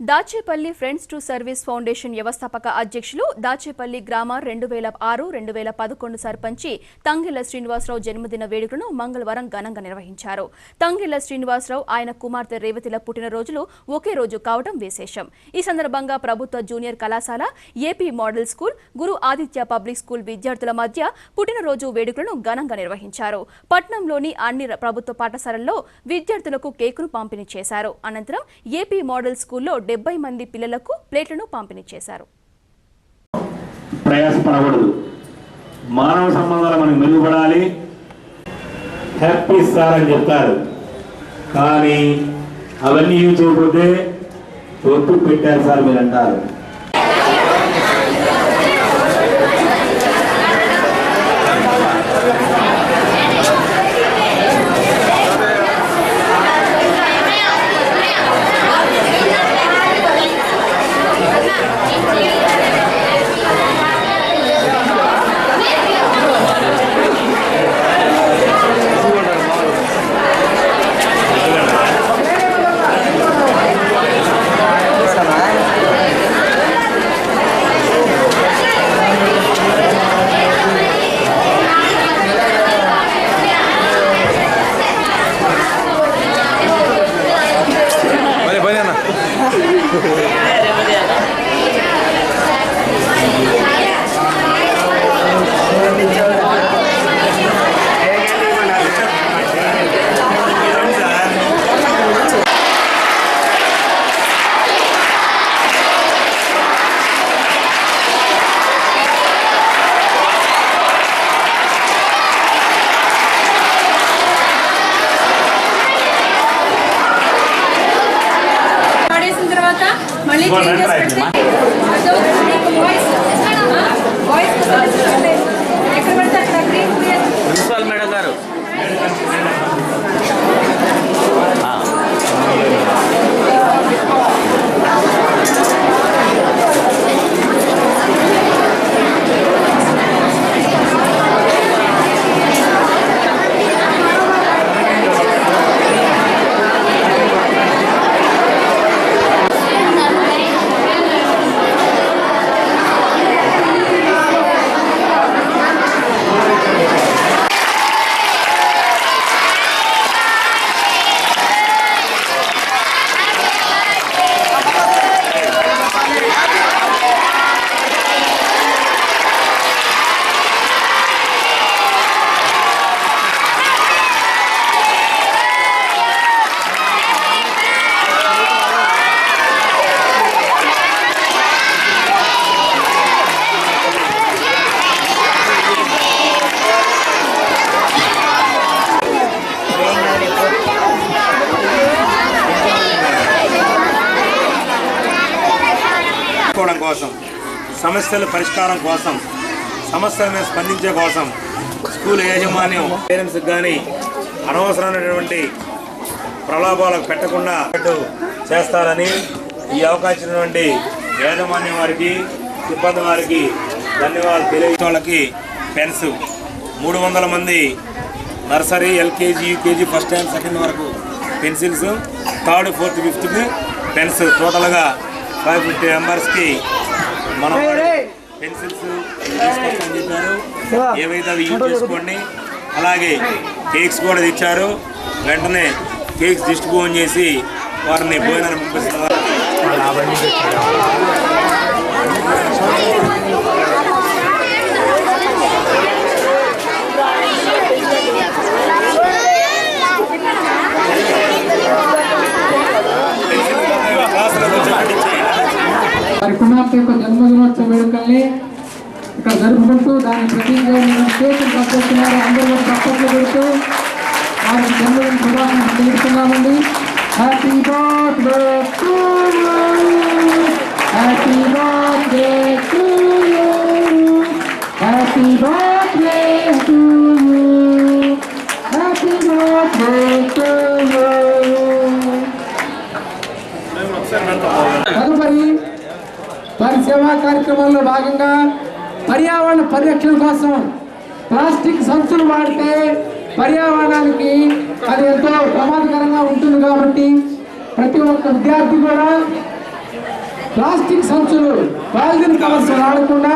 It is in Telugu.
Dachepalli friends to service foundation వ్యవస్థాపక అధ్యక్షులు దాచేపల్లి గ్రామ రెండు వేల ఆరు రెండు వేల పదకొండు సర్పంచి తంగిళ్ళ శ్రీనివాసరావు జన్మదిన వేడుకను మంగళవారం ఘనంగా నిర్వహించారు. తంగిళ్ళ శ్రీనివాసరావు ఆయన కుమార్తె రేవతిల పుట్టినరోజులు ఒకే రోజు కావడం విశేషం. ఈ సందర్భంగా ప్రభుత్వ జూనియర్ కళాశాల AP model school Guru Aditya public school విద్యార్థుల మధ్య పుట్టినరోజు వేడుకలను ఘనంగా నిర్వహించారు. పట్నంలోని అన్ని ప్రభుత్వ పాఠశాలల్లో విద్యార్థులకు కేకును పంపిణీ చేశారు. అనంతరం ఏపీ మోడల్ స్కూల్లో డెబ్బై మంది పిల్లలకు ప్లేట్లను పంపిణీ చేశారు. ప్రయాసపడకూడదు. మానవ సంబంధాలు మనం మెరుగుపడాలి. హ్యాపీ సార్ అని చెప్తారు. కానీ అవన్నీ ఏం చేయకపోతే ఒట్టు పెట్టారు సార్ మీరు అంటారు Вона грає, нема? చేసుకోవడం కోసం సమస్యల పరిష్కారం కోసం సమస్యల మీద స్పందించే కోసం స్కూల్ యాజమాన్యం పేరెంట్స్కి కానీ అనవసరమైనటువంటి ప్రలోభాలకు పెట్టకుండా చేస్తారని ఈ అవకాశం యాజమాన్యం వారికి సిబ్బంది వారికి ధన్యవాదాలు తెలియజేసే వాళ్ళకి పెన్స్. మూడు వందల మంది nursery LKG UKG first time second వరకు పెన్సిల్స్. థర్డ్ ఫోర్త్ ఫిఫ్త్కి పెన్స్. టోటల్గా ఫైవ్ ఫిఫ్టీ మెంబర్స్కి మనం పెన్సిల్స్ తీసుకొస్తామని చెప్పారు. ఏవైతే అవి యూజ్ చేసుకోండి. అలాగే కేక్స్ కూడా తెచ్చారు. వెంటనే కేక్స్ డిస్ట్రిబ్యూషన్ చేసి వారిని భోజనాన్ని పంపిస్తున్నారు క్లాసులో కూర్చోబెట్టి వారి కుమార్తె యొక్క జన్మదినోత్సవ వేడుకల్ని ఇక్కడ జరుపుకుంటూ దాన్ని ప్రతిగా అందరూ కూడా తప్పట్లు పెడుతూ వారి జన్మదిన శుభాకాంక్షలు తెలుపుతున్నామండి. హ్యాపీ బర్త్డే వారి సేవా కార్యక్రమంలో భాగంగా పర్యావరణ పరిరక్షణ కోసం ప్లాస్టిక్ సంచులు వాడితే పర్యావరణానికి అది ఎంతో ప్రమాదకరంగా ఉంటుంది కాబట్టి ప్రతి ఒక్క విద్యార్థి కూడా ప్లాస్టిక్ సంచులు పాలిథిన్ కవర్స్ వాడకుండా